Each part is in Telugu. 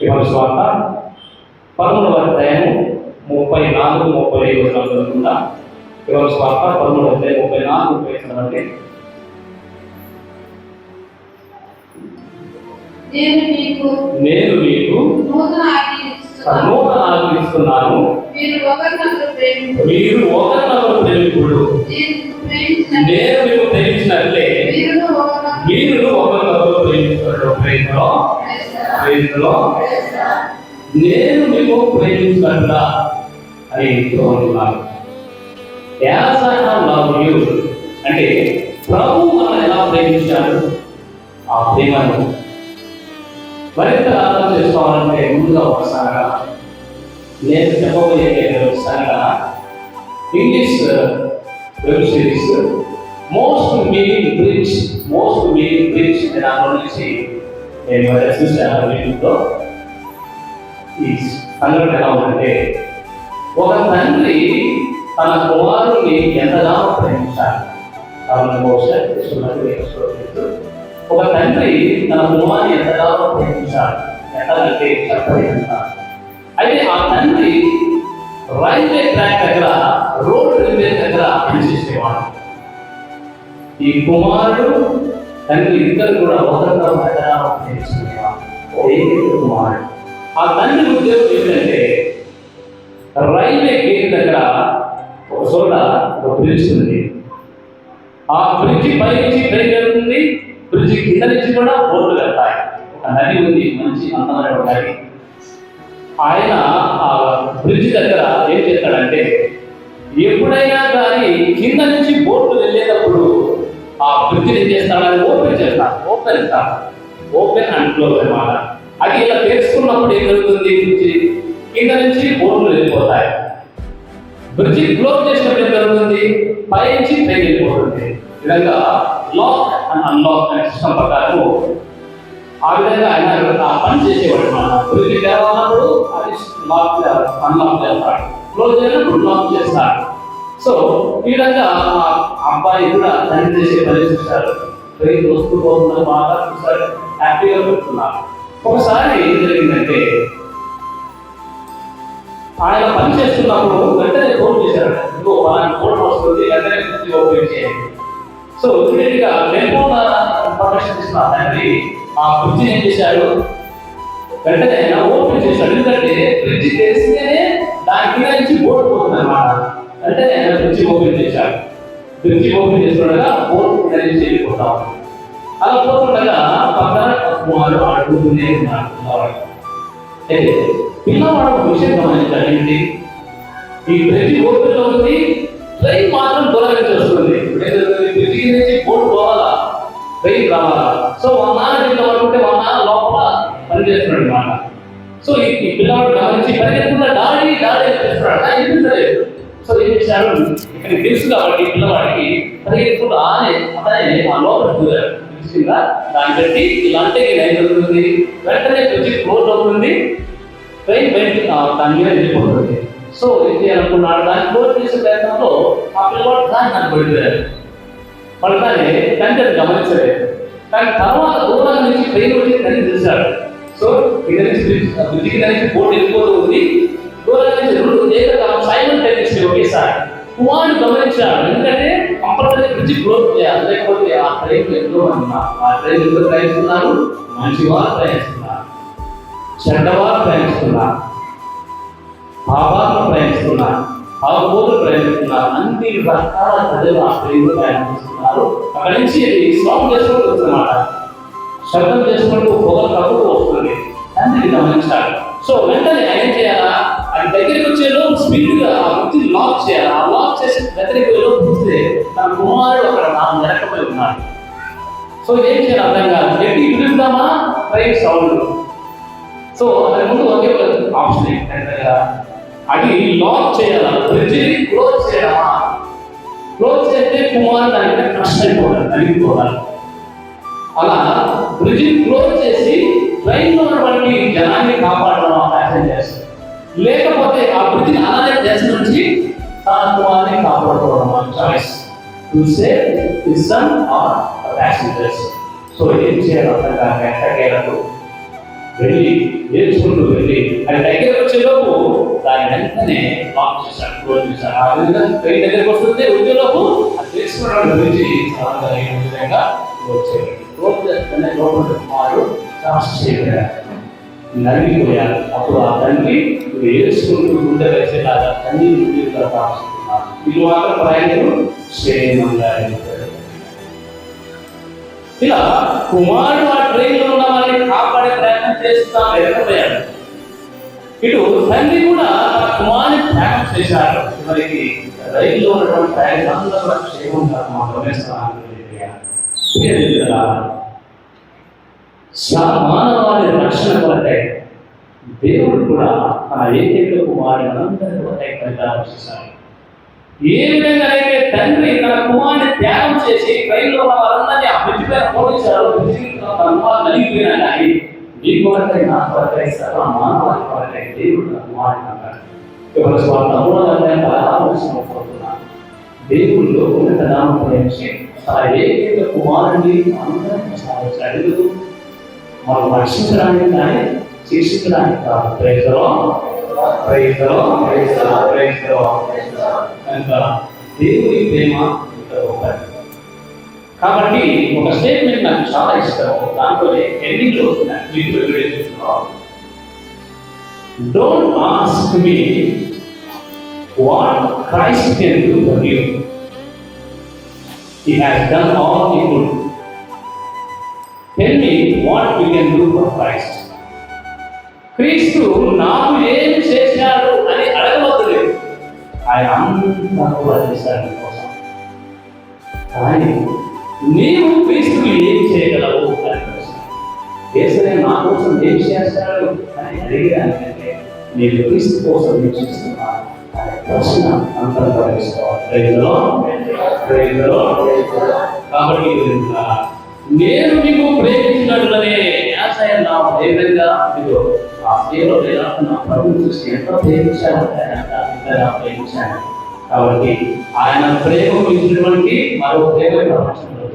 ఇవాళ స్వార్థ పదమూడవ అధ్యాయము ముప్పై నాలుగు ముప్పై ఐదు వచనాలు చదువుకుంటా స్వార్థ పదమూడవ అధ్యాయం ముప్పై నాలుగు ముప్పై ఐదు చదవండి నేను మీకు నేను మీకు నూతన. నూతన ఆజ్ఞ ఇస్తున్నాను. మీరు ఒకరినొకరు ప్రేమికుడు నేను మీకు ప్రేమించినట్లే. మీరు ఒకరినొకరు ప్రేమించుకోవడం ప్రేమలో ప్రేమిస్తారా? ప్రేమలో నేను మీకు ప్రేమించినట్లా అని అంటున్నాను యాజ్ ఐ అంటే ప్రభు మనం ఎలా ప్రేమించాడు? ఆ ప్రేమను మరింత అర్థం చేసుకోవాలంటే ముందుగా ఒకసారిగా నేను చెప్పబోయే ఒకసారిగా English web series most meaning bridge most meaning bridge దాని నుంచి నేను చూశాను యూట్యూబ్లో. ఈ సంఘటన ఎలా ఉందంటే ఒక తండ్రి తన కుమారుని ఎంతగానో ప్రేమించాలి? కావున బహుశా తెలుసుకున్నది తెలుసుకోవచ్చు. ఒక తండ్రి తన కుమారుని ఎంతగానో ప్రేమించాలి? ఎంతకంటే చెప్పలేదంట అయితే ఆ తండ్రి రైల్వే ట్రాక్ దగ్గర రోడ్ రైల్వే దగ్గర పనిచేసేవాడు ఈ కుమారుడు తండ్రి ఇద్దరు కూడా ఒకరితో ఎంతగానో కుమారుడు ఆ తండ్రి ఉద్దేశం ఏంటంటే రైల్వే గేట్ దగ్గర ఒక చోట ఒక బ్రిడ్జ్ ఉంది. ఆ బ్రిడ్జి పై నుంచి ట్రైన్ వెళ్తుంది. బ్రిడ్జి కింద నుంచి కూడా బోట్లు వెళ్తాయి. ఒక నది ఉంది మంచి అందమైన ఒక నది. ఆయన ఆ బ్రిడ్జి దగ్గర ఏం చేస్తాడంటే ఎప్పుడైనా కానీ కింద నుంచి బోట్లు వెళ్ళేటప్పుడు ఆ వృత్తిని ఏం చేస్తాడని ఓపెన్ చేస్తాడు. ఓపెన్ ఇస్తాడు ఓపెన్ అండ్ క్లోజ్ అన్నమాట. అది ఇలా తెలుసుకున్నప్పుడు ఏం జరుగుతుంది? నుంచి కింద నుంచి బోట్లు వెళ్ళిపోతాయి. బ్రిడ్జి క్లోజ్ చేసినప్పుడు ఏం జరుగుతుంది? పై నుంచి పైకి వెళ్ళిపోతుంది. విధంగా లాక్ అండ్ అన్లాక్ అనే సిస్టమ్ ప్రకారం ఆ విధంగా ఆయన ఆ పని చేసేవాడు మన బ్రిడ్జి తెరవాలన్నప్పుడు అది లాక్ అన్లాక్ చేస్తాడు. క్లోజ్ చేసినప్పుడు లాక్ చేస్తాడు. సో ఈ విధంగా అబ్బాయి కూడా తండ్రి చేసే పని చూశారు. ట్రైన్ వస్తూ పోతుందని బాగా చూస్తారు హ్యాపీగా పెడుతున్నారు ఒకసారి ఏం జరిగిందంటే ఆయన పని చేస్తున్నప్పుడు వెంటనే ఫోన్ చేశారు. ఇంకో పలానా ఫోన్ వస్తుంది వెంటనే బ్రిడ్జి ఓపెన్ చేయండి. సో ఇమీడియట్గా టెలిఫోన్ ఇన్ఫర్మేషన్ ఇస్తున్నా తండ్రి ఆ బ్రిడ్జి ఏం చేశాడు? వెంటనే ఓపెన్ చేశాడు. ఎందుకంటే ఫ్రిడ్జ్ తెలిస్తేనే దాని కింద నుంచి బోర్డు పోతుంది అన్నమాట అంటే ఆయన బ్రిడ్జి ఓపెన్ చేశాడు. బ్రిడ్జి ఓపెన్ చేస్తుండగా బోర్డు కింద చేయకుండా అలా పోతుండగా పక్కన కుమారుడు అడుగుతూనే ఉన్నాడు. పిల్లవాడు. ఒక విషయం గమనించాలి ఏంటి? ఈ బ్రిడ్జి ఓపెన్లో ఉంది ట్రైన్ మాత్రం దూరంగా వస్తుంది బ్రిడ్జి నుంచి బోట్ పోవాలా? ట్రైన్ రావాలా? సో మా నాన్న పిల్లవాడు ఉంటే మా నాన్న లోపల పనిచేస్తున్నాడు అనమాట సో ఈ పిల్లవాడు గమనించి పరిగెత్తుకున్న డాడీ డాడీ చేస్తున్నాడు ఎందుకు ఎదుగుతలేదు సో ఏం చేశారు? ఇక్కడ తెలుసు కాబట్టి ఈ పిల్లవాడికి పరిగెత్తుకుంటూ ఆనే అతనే మా లోపల దూరాడు తెలిసిందా దాన్ని బట్టి ఇలాంటి ఏం జరుగుతుంది వెంటనే వచ్చి క్లోజ్ అవుతుంది ట్రైన్ బయటికి దాని మీద వెళ్ళిపోతుంది. సో ఏం చేయాలనుకున్నాడు దాన్ని క్లోజ్ చేసే ప్రయత్నంలో ఆ పిల్లవాడు దాన్ని నాకు పడిపోయారు పడతానే తండ్రి అది గమనించలేదు కానీ తర్వాత దూరం నుంచి ట్రైన్ వచ్చి తండ్రి చూశాడు. సో కింద నుంచి బ్రిడ్జ్ బ్రిడ్జి కింద బోట్ వెళ్ళిపోతూ ఉంది. దూరం నుంచి రెండు ఏకకాలం వాళ్ళు గమనించాడు ఎందుకంటే కంపల్సరీ బ్రిడ్జి గ్రోత్ చేయాలి లేకపోతే ఆ ట్రైన్ ఎంతో మంది ఆ ట్రైన్ ఎందుకు ప్రయాణిస్తున్నారు. మంచి వారు ప్రయాణిస్తున్నారు. చెడ్డవారు ప్రయాణిస్తున్నారు. పాపాలను ప్రయాణిస్తున్నారు. ఆవులు ప్రయాణిస్తున్నారు. అన్ని రకాల ప్రజలు ఆ ట్రైన్లో ప్రయాణిస్తున్నారు. అక్కడి నుంచి సౌండ్ చేసుకుంటూ వస్తున్నమాట శబ్దం చేసుకుంటూ పొగలు కప్పుకు వస్తుంది. తండ్రి గమనించాడు సో వెంటనే ఆయన ఏం చేయాలా? అది దగ్గరికి వచ్చేలో స్పీడ్గా ఆ వృత్తి లాక్ చేయాలి? ఆ లాక్ చేసి దగ్గరికి వెళ్ళి చూస్తే తన కుమారుడు అక్కడ నా వెనకపోయి ఉన్నాడు. సో ఏం చేయాలి అర్థం కాదు. ఎట్టి పిలుద్దామా ట్రైన్ సౌండ్ సో అతని ముందు ఒకే ఆప్షన్ ఏంటంటే అది లాక్ చేయాలా? బ్రిడ్జిని క్లోజ్ చేయాలా క్లోజ్ చేస్తే కుమార్ మీద కష్టం అయిపోవాలి తగ్గిపోవాలి అలా బ్రిడ్జిని క్లోజ్ చేసి ట్రైన్లో ఉన్నటువంటి జనాన్ని కాపాడడం ప్యాసింజర్స్ లేకపోతే ఆ బ్రిడ్జిని అలానే దేశ నుంచి తన కుమార్ని కాపాడుకోవడం choice to save his son or passengers so ఏం చేయాలి అర్థం కాక ఎట్టకేలకు వెళ్ళి నేర్చుకుంటూ వెళ్ళి అది దగ్గర వచ్చేలోపు దాని వెంటనే లాక్ చేశాడు క్లోజ్ చేశాడు. ఆ విధంగా ట్రైన్ దగ్గరకు వస్తుంది వచ్చేలోపు అది తెలుసుకోవడం గురించి చాలా విధంగా క్లోజ్ చేయాలి క్లోజ్ చేస్తేనే లోపల మారు. ఆశ్చర్యపోయారు నలిగిపోయారు. అప్పుడు ఆ తండ్రి వేసుకుంటూ గుండె వేసేలాగా తల్లి నుండి కాపాడుతున్నారు ఇది మాత్రం ప్రయాణం క్షేమంగా ఇలా కుమారుడు ఆ ట్రైన్లో ఉన్న వారిని కాపాడే ప్రయత్నం చేస్తా వెళ్ళకపోయాడు ఇటు తండ్రి కూడా కుమారుని త్యాగం చేశారు చివరికి రైల్లో ఉన్నటువంటి ప్రయాణం అందరూ క్షేమంగా మా గమనిస్తున్నాను మానవాళి రక్షణ కొరకై దేవుడు కూడా తన ఏకైక కుమారుని అందరి కొరకై పరిహారం చేశాడు ఏ విధంగా అయితే తండ్రి తన కుమారుని త్యాగం చేసి ట్రైన్లో ఉన్న వారందరినీ ఆ బ్రిడ్జ్ పైన కానీ నీ కొరకై నా కొరకై సర్వ మానవాళి కొరకై దేవుడు తన కుమారుని అన్నాడు ఎవరి స్వార్థ మూలంగా ఆలోచన దేవుళ్ళు ఉన్నత నామం ప్రేమించి తన ఏకైక కుమారుని అందరికీ సాధించాడు మనం రక్షించడానికి కానీ శిక్షించడానికి కాదు. ప్రేతలో ప్రేతలో ప్రేతలో ప్రైజలో కనుక దేవుని ప్రేమ ఇంత కాబట్టి ఒక స్టేట్మెంట్ నాకు చాలా ఇష్టం. దాంట్లో ఎండింగ్లో don't ask me what Christ can do for you he has done all he good tell me what we can do for Christ క్రీస్తు నాకు ఏం చేశాడు అని అడగవద్దు. ఆయన అంతా కూడా చేశాడు కోసం కానీ నీవు క్రీస్తుకు ఏం చేయగలవు అని ప్రశ్న. దేశమే నా కోసం ఏం చేస్తాడు అని అడిగడానికంటే నేను క్రీస్తు కోసం ఏం చేస్తున్నా అనే ప్రశ్న అంతర్భవిస్తాను ప్రేమలో కాబట్టి నేను మీకు ప్రేమించినట్లనే న్యాసాయం నా ఏ విధంగా ఇదిగో ఆ స్త్రీలో నా ప్రభు చూసి ఎంత ప్రేమించాడు ఆయన ప్రేమించాడు. కాబట్టి ఆయన ప్రేమ ఇచ్చినటువంటి మరో ప్రేమ ప్రపంచంలో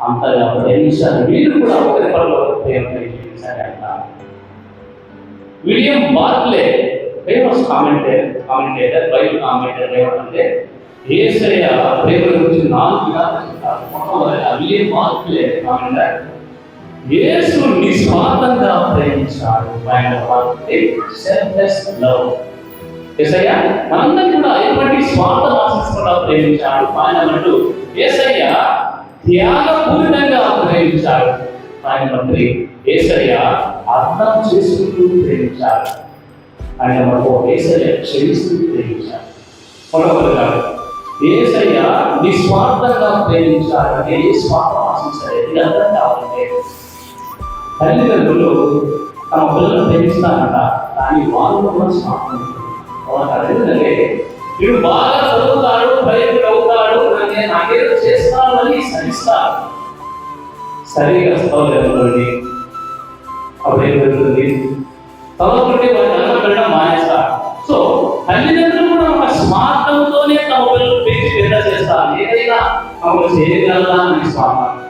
అంతగా ప్రేమించారు మీరు కూడా ఒకరి పనులు ప్రేమ ప్రేమించారంట William Barclay famous commentator commentator Bible commentator ఏమంటే ఏసయ్య ప్రేమ గురించి నాలుగు ఏ మార్పు లేకుండా యేసు నిస్వార్థంగా ప్రేమించాడు. ఆయన సెల్ఫ్లెస్ లవ్ ఏసయ్య మనందరం కూడా ఎటువంటి స్వార్థ ఆశించకుండా ప్రేమించాడు. ఆయన అంటూ ఏసయ్య త్యాగపూరితంగా ప్రేమించాడు. ఆయన మంత్రి ఏసయ్య అర్థం చేసుకుంటూ ప్రేమించాడు. ఆయన మనకు ఏసయ్య క్షమిస్తూ ప్రేమించాడు. మరొకరుగా ఏసయ్య నిస్వార్థంగా ప్రేమించాలంటే ఏ స్వార్థం ఆశించాలి ఇది అర్థం కావాలంటే తల్లిదండ్రులు తమ పిల్లలను ప్రేమిస్తారంట కానీ వాళ్ళు కూడా స్వార్థం వాళ్ళకి వీడు బాగా చదువుతాడు బయటకు అవుతాడు నేను నాకేదో చేస్తాను అని సరిస్తాడు సరిగా చదవలేదండి అప్పుడు ఏం జరుగుతుంది చదవకుంటే వాడిని అన్నం పెట్టడం మానేస్తారు. సో తల్లిదండ్రులు కూడా ఒక స్వార్థంతోనే తమ పిల్లలు పెంచి పెద్ద చేస్తారు. ఏదైనా తమకు చేయగలరా అని స్వార్థం.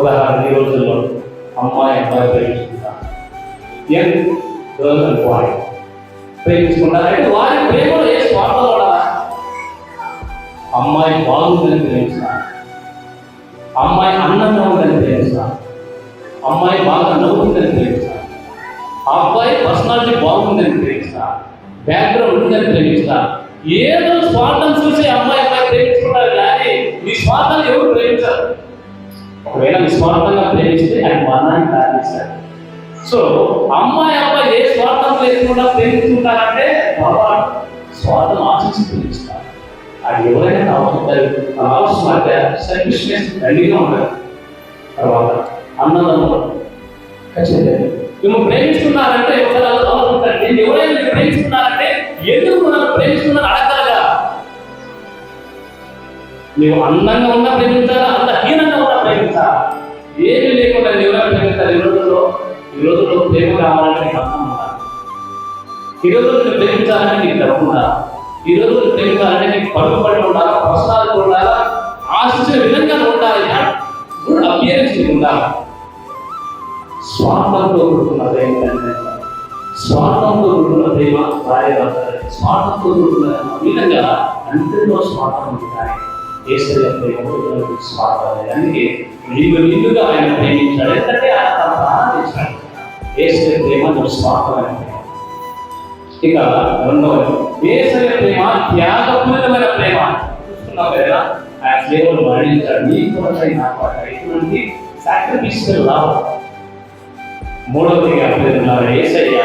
ఉదాహరణ ఈ రోజుల్లో అమ్మాయి అబ్బాయి ప్రేమించుకుంటారు. గర్ల్ అండ్ బాయ్ ప్రేమించుకుంటారు. అంటే వారి ప్రేమలో ఏ స్వార్థం కూడా అమ్మాయి బాగుందని ప్రేమిస్తారు. అమ్మాయి అన్నంగా ఉందని ప్రేమిస్తారు. అమ్మాయి బాగా నవ్వుతుందని ప్రేమిస్తారు. అబ్బాయి పర్సనాలిటీ బాగుందని ప్రేమిస్తా బ్యాక్గ్రౌండ్ ఉందని ప్రేమిస్తా. ఏదో స్వార్థం చూసి అమ్మాయి అమ్మాయి ప్రేమించుకుంటారు కానీ మీ స్వార్థాన్ని ఎవరు ప్రేమించారు. ఒకవేళ నిస్వార్థంగా ప్రేమిస్తే ఆయన మరణాన్ని కారణిస్తాడు సో అమ్మాయి అబ్బాయి ఏ స్వార్థం లేకుండా ప్రేమించుకుంటారంటే బాబా స్వార్థం ఆశించి ప్రేమిస్తారు. అది ఎవరైనా కావచ్చు అవసరం అంటే సెల్ఫిష్నెస్ దండిగా ఉంటారు తర్వాత అన్నదమ్ములు ఖచ్చితంగా మేము ప్రేమిస్తున్నారంటే ఒకసారి ఆలోచించండి. నేను ఎవరైనా మీరు ప్రేమిస్తున్నారంటే ఎందుకు నన్ను ప్రేమిస్తున్నారు అడగలగా? నువ్వు అందంగా ఉన్నా ప్రేమించాలా? అందహీనంగా ఉన్నా ప్రేమించాలా? ఏమి లేకుండా నేను ఎవరైనా ప్రేమించాలి? ఈ రోజుల్లో ఈ రోజుల్లో ప్రేమ కావాలంటే నీకు ఉండాలి. ఈ రోజుల్లో నువ్వు ప్రేమించాలంటే నీకు డబ్బు ఉండాలి. ఈ రోజుల్లో నువ్వు ప్రేమించాలంటే నీకు పడుకోబడి ఉండాలా పర్సనాలిటీ ఉండాలా? ఆశించిన విధంగా ఉండాలి. గుడ్ అపియరెన్స్ ఉండాలి. స్వార్థంతో కూడుకున్న దైవం స్వార్థంతో కూడుకున్న దైవ భార్య స్వార్థంతో కూడుకున్న ఈ విధంగా అందరిలో స్వార్థం ఉంటాయి. ఏసరి ప్రేమ స్వార్థం అందుకే నిన్ను నిన్నుగా ఆయన ప్రేమించాడు. ఎందుకంటే ఆయన తన ప్రాణం ఇచ్చాడు. ఏసరి ప్రేమ నువ్వు స్వార్థమైన ఇక రెండవది ఏసరి ప్రేమ త్యాగపూరితమైన ప్రేమ. చూస్తున్నావు కదా ఆయన సేవలు మరణించాడు. నీ కొరకై నా కొరకై ఇటువంటి సాక్రిఫిషియల్ లవ్ మూడవదిగా ప్రేమిస్తున్నారు ఏసయ్య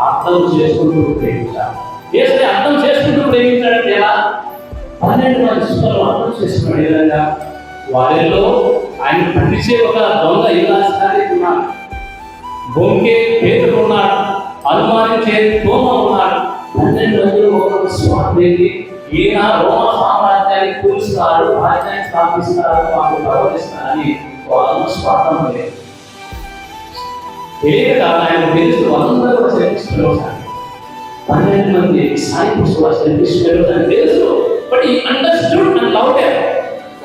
అర్థం చేసుకుంటూ ప్రేమించాలి ఏసయ్య అర్థం చేసుకుంటూ ప్రేమించాడంటే ఎలా? పన్నెండు మంది శిష్యులు అర్థం చేసుకున్నాడు. ఏ విధంగా? వారిలో ఆయన పండించే ఒక దొంగ ఇలాసారి ఉన్నాడు. బొంకే పేదలు ఉన్నాడు. అనుమానించే తోమ ఉన్నాడు. పన్నెండు మందిలో ఒక స్వామి ఈయన రోమ సామ్రాజ్యాన్ని కూలుస్తారు రాజ్యాన్ని స్థాపిస్తారు వాళ్ళు ప్రవర్తిస్తారని వాళ్ళు స్వాతంత్రం లేదు. తెలియక ఆయన తెలుసు వాళ్ళందరూ కూడా సెలవిస్తున్నారు పన్నెండు మంది సాయి పుస్తకాలు సెలవిస్తున్నారు అని తెలుసు బట్ ఈ అండర్స్టూడ్ అండ్ లవ్ డే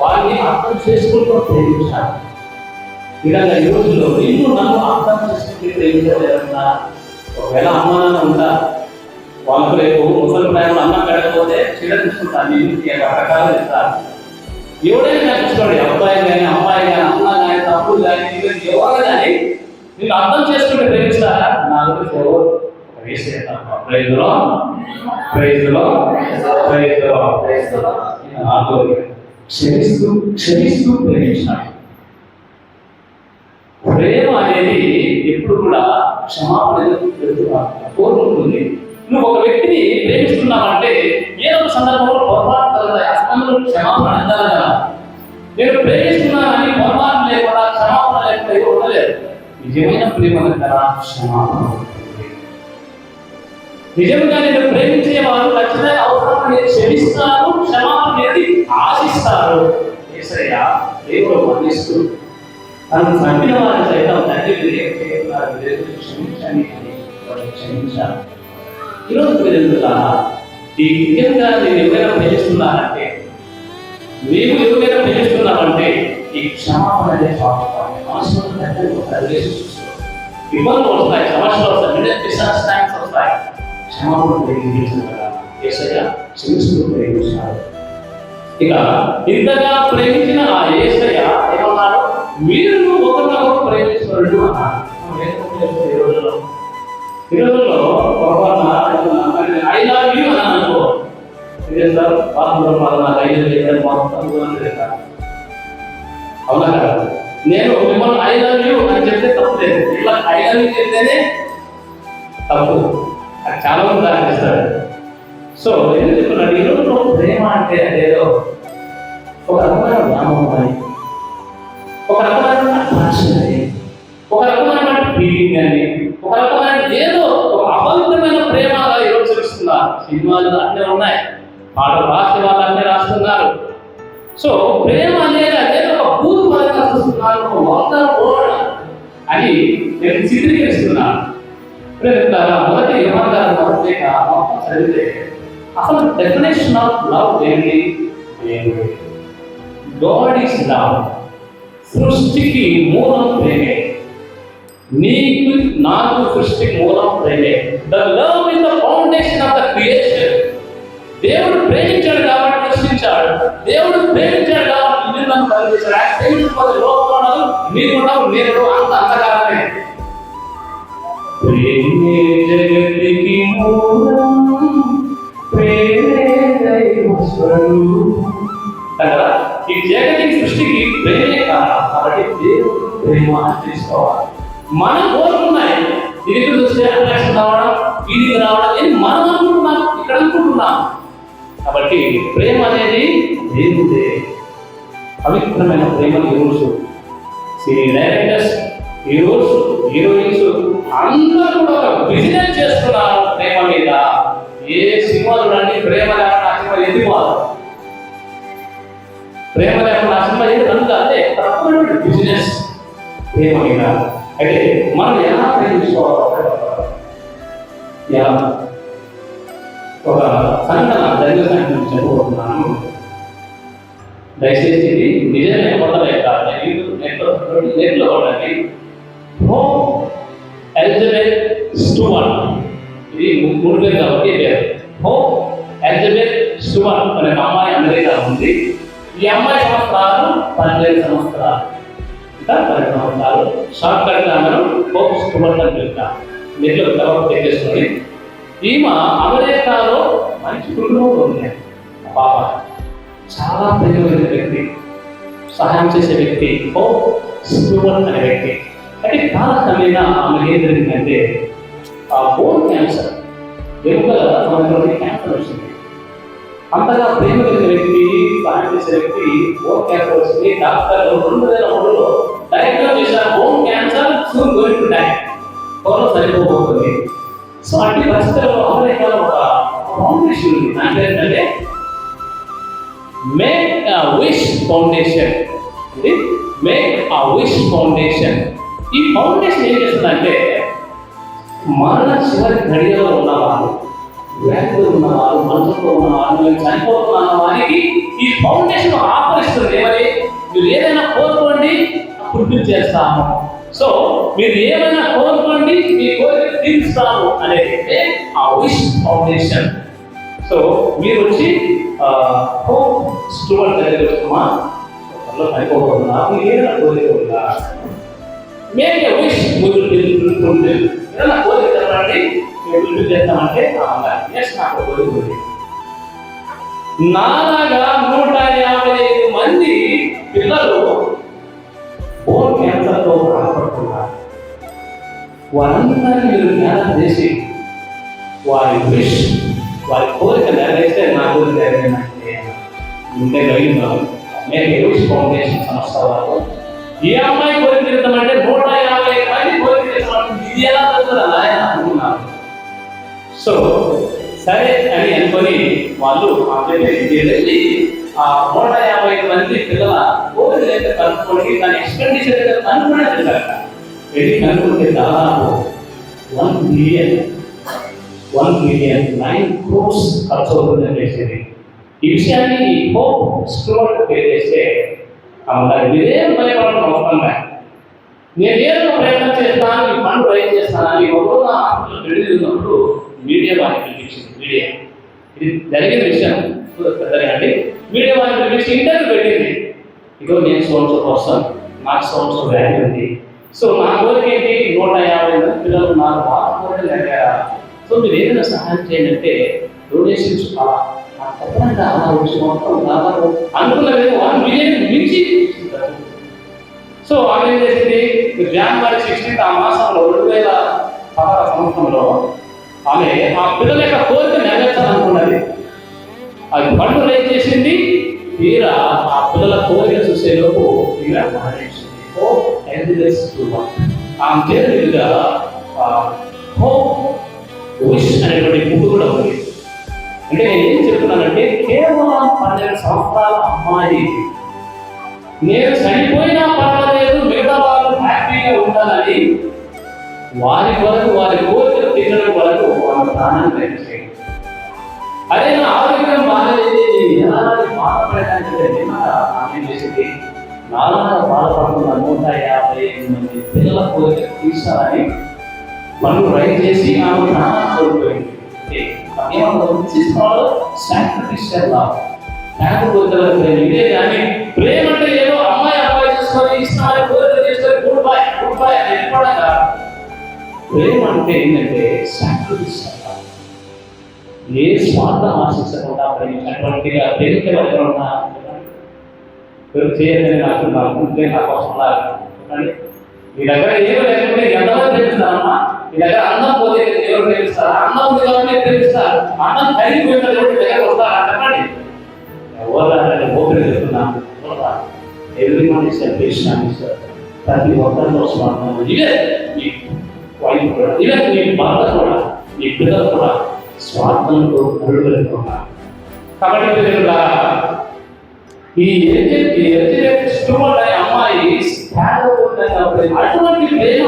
వాళ్ళని అర్థం చేసుకుంటూ ప్రేమించాలి ఇలాగ ఈ రోజుల్లో నిన్ను నన్ను అర్థం చేసుకుంటే ప్రేమించలేదన్నా ఒకవేళ అమ్మ ఉందా వాళ్ళకు రేపు ముసలి ప్రాయంలో అన్నం కడకపోతే చీడ తీసుకుంటాను నేను రకరకాలు ఇస్తాను ఎవడైనా చూసుకోండి అబ్బాయి కానీ అమ్మాయి కానీ అమ్మ కానీ తమ్ముడు కానీ ఎవరు కానీ నేను అర్థం చేసుకుంటే ప్రేమిస్తారా నా గురించి ఎవరు ప్రైజ్లో ప్రైజ్లో ప్రైజ్లో నాలుగోది క్షమిస్తూ క్షమిస్తూ ప్రేమించాలి. ప్రేమ అనేది ఎప్పుడు కూడా క్షమాపణ కోరుకుంటుంది. నువ్వు ఒక వ్యక్తిని ప్రేమిస్తున్నావంటే ఏదో ఒక సందర్భంలో పొరపాటు అసలు క్షమాపణ అందాలి? నేను ప్రేమిస్తున్నానని పొరపాటు లేకుండా క్షమాపణ లేకుండా ఉండలేదు నిజమైన ప్రేమ గల క్షమాపణ నిజంగా నేను ప్రేమించే వారు ఖచ్చితంగా అవసరం నేను క్షమిస్తాను క్షమాపణ అనేది ఆశిస్తారు ఏసయ్య దేవుడు మన్నిస్తూ తను చంపిన వారి సైతం తండ్రి మీరు ఏం క్షమించండి అని క్షమించాలి ఈరోజు మీరు ఈ నిజంగా నేను ఎవరైనా ప్రేమిస్తున్నానంటే మేము ఎవరైనా ప్రేమిస్తున్నావంటే ఈ క్షమాపణ అనే చాలు మనసులో ఇబ్బందులు వస్తాయి సమస్యలు వస్తాయి వస్తాయి క్షమాపణ ఏసయ్య క్షమిస్తూ ఇక ఇంతగా ప్రేమించిన ఆ ఏసయ్య ఏమన్నారు మీరు ఒకరినొకరు ప్రేమించుకోండి అన్నాడు ఈ రోజుల్లో పొరపాటున ఐ లవ్ యూ అని అనుకో చేస్తారు ఐదు లేదు అవునా కదా నేను మిమ్మల్ని ఐ లవ్ యూ అని చెప్తే తప్పు లేదు. ఇలా ఐ లవ్ యూ చెప్తేనే తప్పు. అది చాలా మంది దాన్ని చేస్తారు. సో ఎందుకు చెప్తున్నాడు ఈ రోజుల్లో ప్రేమ అంటే అదేదో ఒక రకమైన నామం అని ఒక రకమైన అట్రాక్షన్ అని. ఒక రకమైన ఫీలింగ్ అని. ఒక రకమైన ఏదో ఒక అపవిత్రమైన ప్రేమ ఈరోజు చూపిస్తున్నారు సినిమాలు అన్నీ ఉన్నాయి. పాటలు రాసే వాళ్ళు అన్నీ రాస్తున్నారు. సో ప్రేమ అనేది అదే ఒక భూత పరంగా చూస్తున్నారు ఒక వాటర్ ఓడ అని నేను చిత్రీకరిస్తున్నాను మొదటి ఏమంటారు మొదటి మొత్తం చదివితే అసలు డెఫినేషన్ ఆఫ్ లవ్ ఏంటి దేవుడు గాడ్ ఈస్ లవ్ సృష్టికి మూలం ప్రేమే నీకు నాకు సృష్టి మూలం ప్రేమే the love in the foundation of the creation దేవుడు ప్రేమించాడు. కాబట్టి సృష్టించాడు దేవుడు ప్రేమించాడు. నన్ను కలిగించాడు ఆయన ప్రేమించకపోతే లోపల ఉన్నాడు నేను అంత అంధకారమే ప్రేమే జగతికి మూలం ప్రేమే దైవస్వరూపం కదా ఈ జగతికి సృష్టికి ప్రేమే కారణం. కాబట్టి దేవుడు ప్రేమ అని మనం కోరుకున్నాయి ఇది చూస్తే అట్రాక్షన్ రావడం ఇది రావడం ఇది మనం అనుకుంటున్నాం ఇక్కడ అనుకుంటున్నాం. కాబట్టి ప్రేమ అనేది దేవుడే. పవిత్రమైన ప్రేమను ఈరోజు సినీ డైరెక్టర్స్ హీరోస్ హీరోయిన్స్ అందరూ కూడా ఒక బిజినెస్ చేస్తున్నారు ప్రేమ మీద. ఏ సినిమా చూడండి ప్రేమ లేకుండా ఆ సినిమా ఎందుకు పోదు? ప్రేమ లేకుండా ఆ సినిమా ఏది అంత? అంటే తప్పకుండా బిజినెస్ ప్రేమ మీద. అయితే మనం ఎలా ప్రేమించుకోవాలి? ఒక సంఘటన జరిగిన సంఘటన చెప్పబోతున్నాను. దయచేసి ఇది నిజమే కొత్తలే కాదు నెట్లో నెట్లో కొట్టండి. హోమ్ ఎలిజబెత్ స్టూవర్ట్ ఇది మూడు పేరు కాబట్టి పేరు? హోమ్ ఎలిజబెత్ స్టూవర్ట్ అనే అమ్మాయి అమెరికా ఉంది. ఈ అమ్మాయి సంవత్సరాలు పన్నెండు సంవత్సరాలు. ఇంకా పన్నెండు సంవత్సరాలు. షార్ట్ కట్గా మనం హోమ్ స్టూవర్ట్ అని చెప్తాం. నెట్లో తర్వాత చెప్పేసుకొని ఈమె అమెరికాలో మంచి కుటుంబంలో ఉంది. పాప. చాలా ప్రియమైన వ్యక్తి సహాయం చేసే వ్యక్తి ఓ స్టూవర్ట్ అనే వ్యక్తి. అంటే కాలక్రమేణా ఆమె ఏం జరిగిందంటే ఆ బోన్ క్యాన్సర్ వెనుకల మనకి క్యాన్సర్ వచ్చింది. అంతగా ప్రేమ కలిగిన వ్యక్తి సహాయం చేసే వ్యక్తి బోన్ క్యాన్సర్ వచ్చింది. డాక్టర్ రెండు వేల మూడులో డయాగ్నోస్ చేసిన bone cancer soon going to die త్వరలో సరిపోబోతుంది. సో అన్ని పరిస్థితుల్లో అమెరికాలో ఒక ఫౌండేషన్ ఉంది. దాంట్లో ఏంటంటే మేక్ విష్ ఫౌండేషన్ ఇది మేక్ ఆ విష్ ఫౌండేషన్ ఈ ఫౌండేషన్ ఏం చేస్తుందంటే మరణ చివరి ఘడియలో ఉన్నవారు వ్యాధిలో ఉన్నవారు మనసులో ఉన్నవారు చనిపోతున్న వారికి ఈ ఫౌండేషన్ ఆపరిస్తుంది ఏమని? మీరు ఏదైనా కోరుకోండి అప్పుడు చేస్తాము. సో మీరు ఏమైనా కోరుకోండి మీ కోరిక తీరుస్తాము అనేది ఆ విష్ ఫౌండేషన్ సో మీరు వచ్చి హోమ్ స్టూడెంట్ దగ్గర వస్తున్నా వాళ్ళు అయిపోతున్నా మీరు ఏదైనా కోరిక ఉందా మేక్ ఎ విష్ మీరు ఉంటుంది ఏదైనా కోరిక చెప్పండి మేము ఫుల్ఫిల్ చేస్తామంటే ఎస్ నాకు కోరిక ఉంది నాలాగా నూట యాభై ఐదు మంది పిల్లలు బోన్ క్యాన్సర్తో బాధపడుతున్నారు వారందరినీ మీరు జ్ఞానం చేసి వారి విష్ వారి కోరిక నెరవేరిస్తే నా కోరిక నెరవేరినట్టే ఉంటే కలిగినాం నేను విష్ ఫౌండేషన్ సంస్థ వారు. ఈ అమ్మాయి కోరిక తీరుతామంటే నూట యాభై మంది కోరిక తీర్చమంటే ఇది ఎలా జరుగుతుందా ఆయన అనుకున్నారు. సో సరే అని అనుకొని వాళ్ళు వెళ్ళి ఆ నూట యాభై మంది పిల్లల కోరిక అయితే కనుక్కోండి దాని ఎక్స్పెండిచర్ అయితే కనుక్కునే వెళ్ళారు వెళ్ళి కనుక్కుంటే దాదాపు one million one million nine crores ఖర్చు అవుతుందని చేసేది ఈ విషయాన్ని హోప్ స్టూడెంట్ తెలియజేస్తే అమ్మాయి మీరేం భయపడడం అవసరం లేదు నేను ఏదో ప్రయత్నం చేస్తాను మీ ఫండ్ రైజ్ చేస్తానని ఒకరోజు నా హాస్పిటల్ వెళ్ళి ఉన్నప్పుడు మీడియా వారికి పిలిపించింది మీడియా. ఇది జరిగిన విషయం. జరగండి మీడియా వారికి పిలిపించి ఇంటర్వ్యూ పెట్టింది. ఇదో నేను సోన్సో పర్సన్ నాకు సోన్సో వ్యాల్యూ ఉంది. సో నా కోరిక ఏంటి? నూట యాభై మంది పిల్లలు నాకు వాళ్ళ కోరిక సో మీరు ఏదైనా సహాయం చేయండి అంటే డొనేషన్స్ అలా తప్పకుండా అలా వచ్చి మొత్తం దాదాపు అనుకున్న విధంగా వన్ మిలియన్ మించి సో ఆమె ఏం చేసింది జనవరి సిక్స్టీన్త్ ఆ మాసంలో రెండు వేల పదహారు సంవత్సరంలో ఆమె ఆ పిల్లల యొక్క కోరిక నెరవేర్చాలనుకున్నది. అది పండు రేట్ చేసింది? తీరా ఆ పిల్లల కోరిక చూసేలోపు తీరా మరణించింది. ఓ ఎన్జిఎస్ ఆమె పేరు మీదుగా హోప్ విష్ అనేటువంటి బుక్ కూడా ఉంది. అంటే నేను ఏం చెప్తున్నానంటే కేవలం పన్నెండు సంవత్సరాల అమ్మాయి నేను చనిపోయినా పర్వాలేదు మిగతా వాళ్ళు హ్యాపీగా ఉండాలని వారి వరకు వారి కోరికలు తీర్చడం వరకు వాళ్ళ ప్రాణాన్ని తెచ్చేయండి అదే నా ఆరోగ్యం బాగాలేదు నేను ఎలా బాధపడటానికి నేను ఆమె చేసింది. నాలాగా బాధపడుతున్న నూట యాభై ఎనిమిది పిల్లల కోరిక తీర్చాలని పనులు రైట్ చేసి ఆమె ప్రాణాన్ని కోల్పోయింది సాక్రిఫైస్ చేద్దాం. లేకపోతే ఇదే కానీ ప్రేమ అంటే ఏదో అమ్మాయి అబ్బాయి చేసుకొని ఇష్టమైన కోరిక చేసుకొని గుడ్ గుడ్ అని వెళ్ళిపోవడం ప్రేమ అంటే ఏంటంటే సాక్రిఫైస్ ఏ స్వార్థం ఆశించకుండా ప్రేమించినటువంటిగా చేయాలని నాకు అనుకుంటే నా కోసం మీ దగ్గర ఏమీ లేకుంటే ఎంతమంది ప్రేమిస్తారమ్మా మీ దగ్గర అన్నం పోతే ఎవరు ప్రేమిస్తారా? అన్నం ఉంది కాబట్టి ప్రేమిస్తారు? అన్నం కరిగిపోయిన ఎవరి దగ్గర వస్తారా? చెప్పండి. ఎవరు అంటే ఓపెన్ చెప్తున్నా ఎవ్రీ వన్ ఇస్ సెల్ఫిష్ ప్రతి ఒక్కరిలో స్వార్థం ఇవే మీ వైఫ్ కూడా ఇవే మీ భర్త కూడా మీ పిల్లలు కూడా స్వార్థంతో అడుగులుతున్నారు కాబట్టి ఈ అనే అమ్మాయి అటువంటి ప్రేమ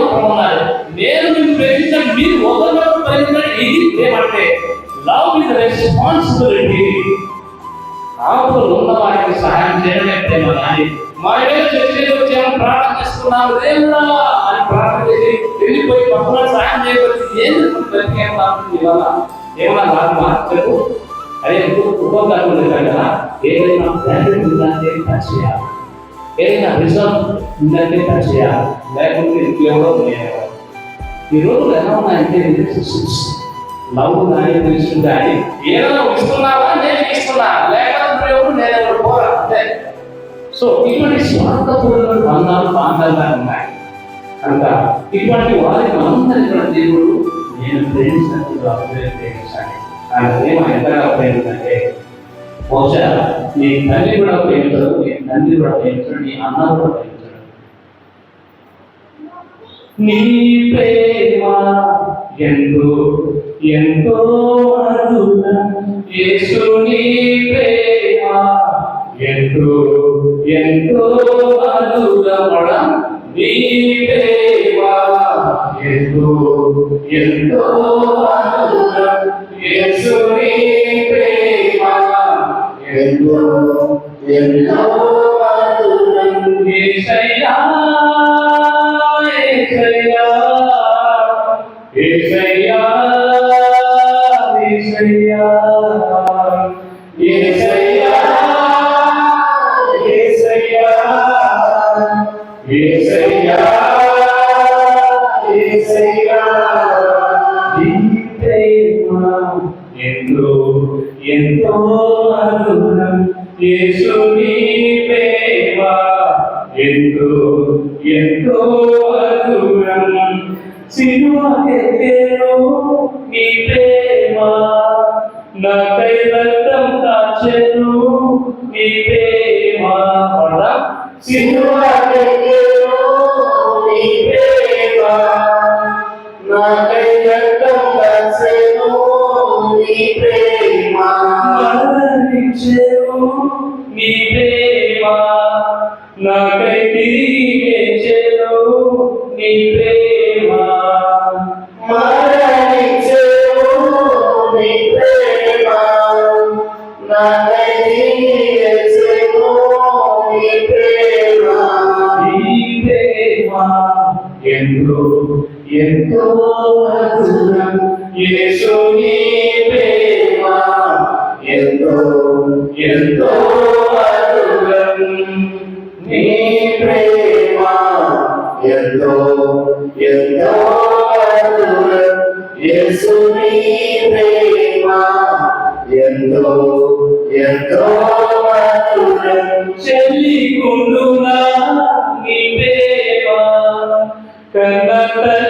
నేను మీరు ప్రేమించాను మీరు ఒకరినొకరు ప్రేమించడం. ఇది ఏమంటే లవ్ ఇస్ రెస్పాన్సిబిలిటీ నాకు ఉన్న వారికి సహాయం చేయడమే ప్రేమ కానీ మా ఏదో చర్చలకు వచ్చాము ప్రార్థన చేస్తున్నాము లేదా అని ప్రార్థన చేసి వెళ్ళిపోయి పక్కన సహాయం చేయవలసింది. ఏంటి బ్రతికేస్తాము ఇవాళ ఏమన్నా నాకు మార్చకు అదే ఉపకారం ఏదైనా బ్రాండెడ్ ఉందంటే టచ్ ఏదైనా రిజర్వ్ ఉందంటే టచ్ చేయాలి. ఉద్యోగం లేదు ఈ రోజు ఎలా ఉన్నాయంటే లవ్ కానీ కానీ ఏదైనా ఇస్తున్నావా? నేను ఇస్తున్నా. లేకపోతే నేను ఎవరు? సో ఇటువంటి స్వార్థపూర్ణ బంధాలు బాంధాలుగా ఉన్నాయి. కనుక ఇటువంటి వారికి అందరి దేవుడు నేను ప్రేమించినట్టుగా ఆయన ప్రేమ ఎంతగా ప్రేమిందంటే బహుశా నీ తల్లి కూడా ప్రేమించడు నీ తండ్రి కూడా ప్రేమించడు నీ అన్న కూడా ప్రేమించడు. నీ ప్రేమ ఎంతో ఎంతో యేసు నీ ప్రేమ ఎంతో ఎంతో మధురమడ నీ ప్రేమ ఎంతో ఎంతో Sorry. Amen. Remember